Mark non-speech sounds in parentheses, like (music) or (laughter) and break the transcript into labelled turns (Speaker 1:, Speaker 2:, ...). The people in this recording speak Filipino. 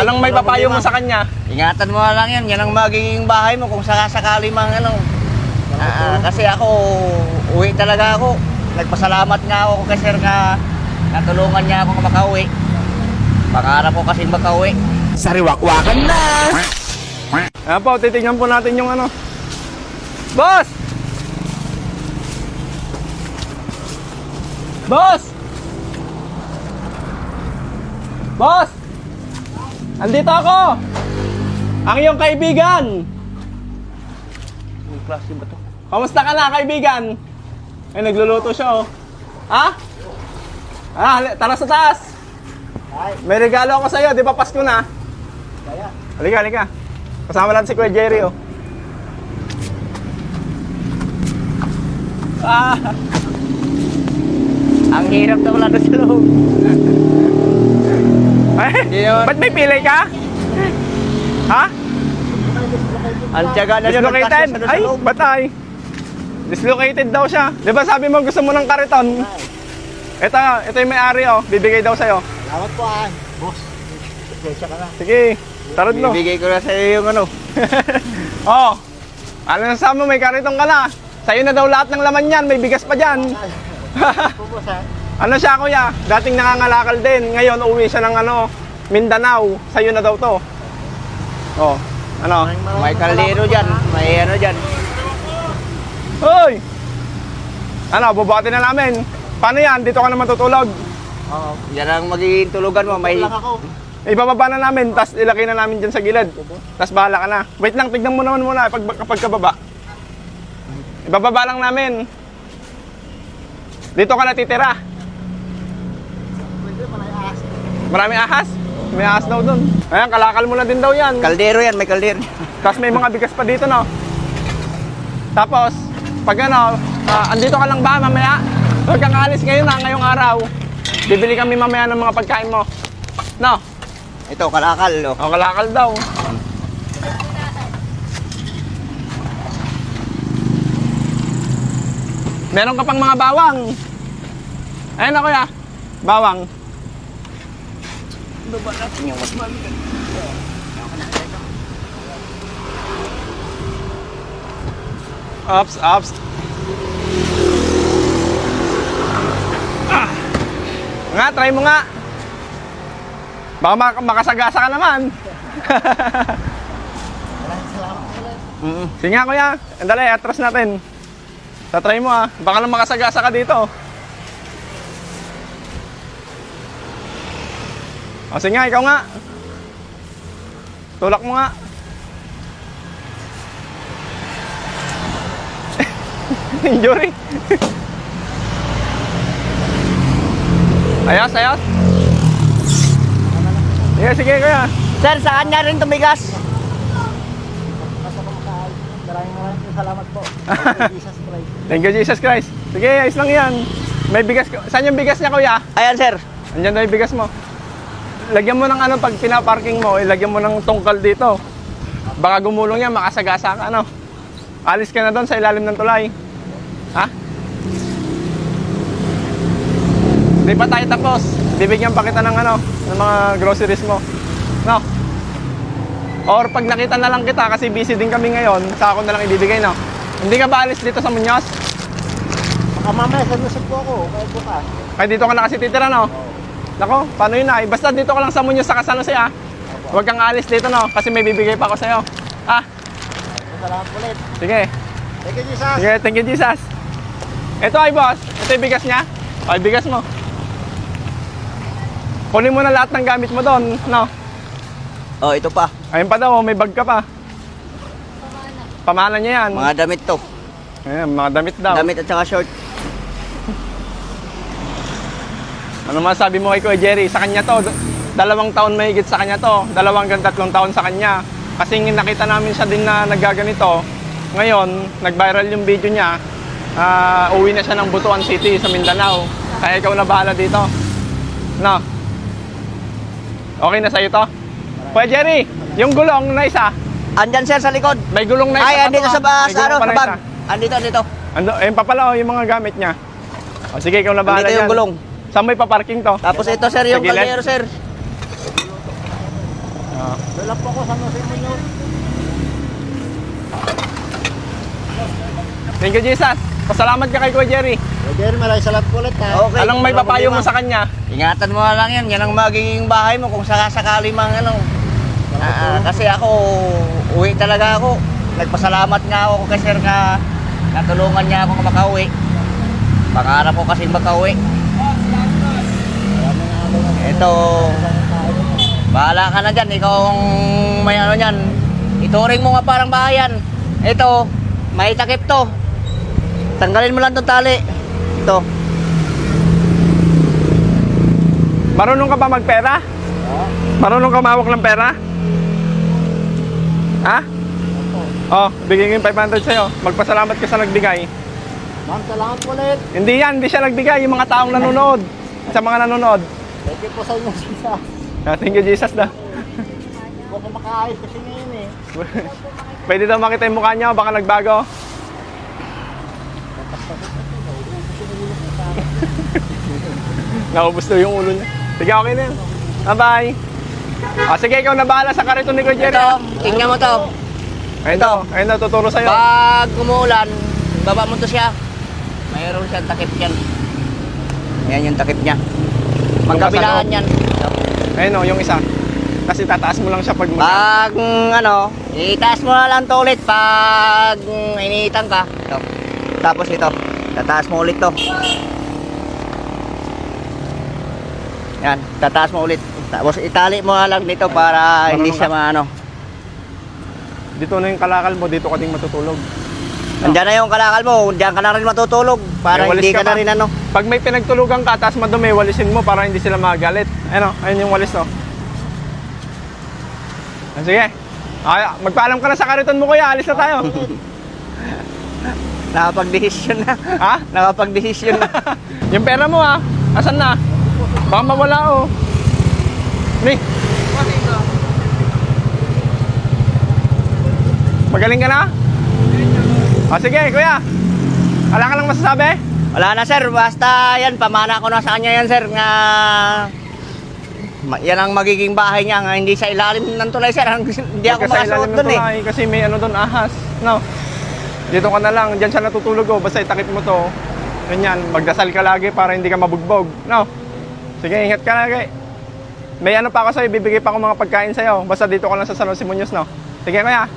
Speaker 1: Anong may papayo mo sa kanya?
Speaker 2: Ingatan mo lang yan. Yan ang magiging bahay mo kung sakasakali mang ano. Ah, kasi ako, uwi talaga ako. Nagpasalamat nga ako kay sir na natulungan niya ako makauwi. Pangarap ko kasi makauwi.
Speaker 3: Sariwakwakan na!
Speaker 1: Ayan po, titignan po natin yung ano. Boss! Boss! Boss! Andito ako! Ang iyong kaibigan!
Speaker 2: Ang klase ba to?
Speaker 1: Kamusta ka na, kaibigan? Ay, nagluluto siya, oh. Ha? Ah, tara sa taas. May regalo ako sa'yo, di ba Pasko na? Halika, halika. Kasama natin si Kuya Jerry, oh. Ah,
Speaker 2: Ang hirap na wala doon sa loob. (laughs) Yun.
Speaker 1: ba't may pilay ka? Ha?
Speaker 2: Ang tiyaga na yun.
Speaker 1: Dislocated? Ay, batay. Dislocated daw siya. Di ba sabi mo gusto mo ng kariton? Ito, ito yung may-ari, oh. Bibigay daw sa'yo.
Speaker 3: Salamat po ah. Boss, presya ka na.
Speaker 1: Sige, tarad mo.
Speaker 2: Bibigay ko na sa iyo yung ano. (laughs)
Speaker 1: oh, ano na sa mo, may karitong ka na. Sa'yo na daw lahat ng laman yan, may bigas pa dyan. (laughs)
Speaker 3: Po boss ah.
Speaker 1: Ano siya kuya, dating nangangalakal din. Ngayon, uwi siya ng ano, Mindanao. Sa'yo na daw to. Oh, ano?
Speaker 2: May kaldero dyan. May ano dyan.
Speaker 1: Hoy! Ano, bubati na namin. Paano yan? Dito ka na matutulog.
Speaker 3: Oo.
Speaker 2: Yan ang magiging tulugan mo. May
Speaker 3: Lang ako.
Speaker 1: Ibababa na namin, tapos ilagay na namin dyan sa gilid. Tapos bahala ka na. Wait lang, tignan mo naman muna pag, kapag kababa. Ibababa lang namin. Dito ka natitira.
Speaker 3: Pwede man ay ahas.
Speaker 1: Maraming ahas. May ahas daw doon. Ayan, kalakal mo na din daw yan.
Speaker 2: kaldero yan. May kaldero.
Speaker 1: Tapos may mga bigas pa dito, no? Tapos, pag ano, ah, andito ka lang ba mamaya? Huwag kang alis ngayon na, ngayong araw. Bibili kami mamaya ng mga pagkain mo. No?
Speaker 2: Ito, kalakal. Oh.
Speaker 1: O, kalakal daw. Meron ka pang mga bawang. Ayun na kuya. Bawang.
Speaker 2: Baba natin yung mas mabigat.
Speaker 1: Ups, ups. Ah. Nga, try mo nga. Baka mak- makasagasa ka naman. (laughs)
Speaker 2: Mm
Speaker 1: Sige nga kuya, andali, atras natin. Tatry mo ah, baka lang makasagasa ka dito. O sige nga, ikaw nga. Tulak mo nga. (laughs) Injury. ayos, ayos. Sige, sige kuya.
Speaker 2: Sir, sa kanya rin tumigas.
Speaker 3: Maraming maraming salamat po. Thank (laughs) you, Jesus Christ.
Speaker 1: Thank you Jesus Christ. Sige, ayos lang yan. May bigas, saan yung bigas niya kuya?
Speaker 2: Ayan, sir.
Speaker 1: Andyan na yung bigas mo. Lagyan mo ng ano pag pinaparking mo, ilagyan mo ng tungkal dito. Baka gumulong yan, makasagasa ka, ano. Alis ka na doon sa ilalim ng tulay. Ha? Hindi pa tayo tapos. Bibigyan pa kita ng ano, ng mga groceries mo. No? Or pag nakita na lang kita kasi busy din kami ngayon, sa ako na lang ibibigay, no? Hindi ka ba alis dito sa Muñoz?
Speaker 3: Baka mamaya sa lusog po ako. Kahit bukas.
Speaker 1: Kaya dito ka na kasi titira, no? Nako, paano yun ay? Basta dito ka lang sa Muñoz sa San Jose, ah. Huwag kang alis dito, no? Kasi may bibigay pa ako sa'yo. Ah,
Speaker 3: Salamat ulit.
Speaker 1: sige.
Speaker 3: Thank you, Jesus.
Speaker 1: Sige, thank you, Jesus. Ito ay, boss. Ito yung bigas niya. Ay, bigas mo. Kunin mo na lahat ng gamit mo doon, no?
Speaker 2: Oh, ito pa.
Speaker 1: Ayun pa daw, may bag ka pa. Pamana niya yan.
Speaker 2: Mga damit to.
Speaker 1: Ayan, mga damit daw.
Speaker 2: Damit at saka short.
Speaker 1: Ano masabi mo kay Kuya Jerry? Sa kanya to, dalawang taon may higit sa kanya to. Dalawang hanggang tatlong taon sa kanya. Kasi nakita namin siya din na naggaganito. Ngayon, nag-viral yung video niya. Ah, uwi na siya ng Butuan City sa Mindanao. Kaya ikaw na bahala dito. No? Okay na sa'yo to? Kuya Jerry, yung gulong na isa.
Speaker 2: Andyan, sir, sa likod.
Speaker 1: May gulong na isa
Speaker 2: Ay, andito
Speaker 1: to,
Speaker 2: sa
Speaker 1: ah. gulong
Speaker 2: ano, sa bag. Andito, andito.
Speaker 1: Ando, ayun pa pala oh, yung mga gamit niya. O sige, ikaw na bahala
Speaker 2: Andito yung
Speaker 1: dyan.
Speaker 2: gulong.
Speaker 1: Saan may paparking to?
Speaker 2: Tapos ito, sir, yung
Speaker 1: Sa gilid?
Speaker 2: sir.
Speaker 1: Ah.
Speaker 3: Lang po ako sa Jose Munoz.
Speaker 1: Thank you, Jesus. Pasalamat ka kay Kuya Jerry.
Speaker 3: Kuya Jerry, maraming salamat po ulit ha.
Speaker 2: Okay.
Speaker 1: Anong may
Speaker 2: walang
Speaker 1: papayo mo
Speaker 2: problema.
Speaker 1: sa kanya?
Speaker 2: Ingatan mo na lang yan. Yan ang magiging bahay mo kung sakasakali mang ano. Ah, kasi ako, uwi talaga ako. Nagpasalamat nga ako kay sir na natulungan niya ako makauwi. Pangarap ko kasi makauwi. Ito, bahala ka na dyan. Ikaw ang may ano yan. Ituring mo nga parang bahayan. Ito, may takip to. Tanggalin mo lang itong tali. Ito.
Speaker 1: Marunong ka ba magpera? Marunong ka mawak ng pera? Ha? Oh, bigyan ko yung 500 sa'yo. Magpasalamat ka sa nagbigay.
Speaker 3: Ma'am, salamat ulit.
Speaker 1: Hindi yan, hindi siya nagbigay. Yung mga taong nanonood. Sa mga nanonood.
Speaker 3: Thank you po sa inyo sisa.
Speaker 1: Ah, Thank you, Jesus na.
Speaker 3: Hindi ko makaayos kasi ngayon eh. (laughs)
Speaker 1: Pwede daw makita yung mukha niya, baka nagbago. Naubos daw yung ulo niya. Sige, okay na yun. Bye-bye. Ah, sige, ikaw na bahala sa kariton ni Kuya Jerry.
Speaker 2: Ito, tingnan mo to.
Speaker 1: Ayun daw, ayun daw, tuturo sa'yo.
Speaker 2: Pag umuulan, baba mo to siya. Mayroon siyang takip yan. Yan yung takip niya. Magkabilaan yan.
Speaker 1: Ayun o, yung isa. Kasi tataas mo lang siya pag mag-
Speaker 2: Pag mm, ano, itaas mo na lang to ulit pag mm, iniitan ka. Ito. Tapos ito, tataas mo ulit to. Yan, tataas mo ulit. Tapos itali mo na lang dito para hindi
Speaker 1: Marunong
Speaker 2: siya
Speaker 1: ka?
Speaker 2: maano.
Speaker 1: Dito na yung kalakal mo, dito ka din matutulog.
Speaker 2: Andiyan na yung kalakal mo, diyan ka na rin matutulog para
Speaker 1: May walis
Speaker 2: hindi
Speaker 1: ka
Speaker 2: ka na
Speaker 1: pa.
Speaker 2: rin ano.
Speaker 1: Pag may pinagtulugan ka, tapos madumi, walisin mo para hindi sila magalit. Ano, ayun yung walis to. Ah, Sige. Ay, magpaalam ka na sa kariton mo kuya, alis na tayo. (laughs)
Speaker 2: Nakapag-desisyon na.
Speaker 1: ha?
Speaker 2: Nakapag-desisyon na. (laughs)
Speaker 1: yung pera mo ha, asan na? Baka mawala oh. Ni. Magaling ka na? Ah, sige, kuya. Wala ka lang masasabi?
Speaker 2: Wala na sir, basta yan, pamana ko na sa kanya yan sir, nga yan ang magiging bahay niya, nga hindi sa ilalim ng tulay sir, (laughs) hindi ako makasuot doon eh.
Speaker 1: Kasi may ano doon, ahas. No. Dito ka na lang, diyan siya natutulog oh. Basta itakip mo to. Ganyan, magdasal ka lagi para hindi ka mabugbog. No. Sige, ingat ka lagi. May ano pa ako sa'yo, bibigay pa ako mga pagkain sa'yo. Basta dito ka lang sa San Jose Muñoz, no. Sige, kuya.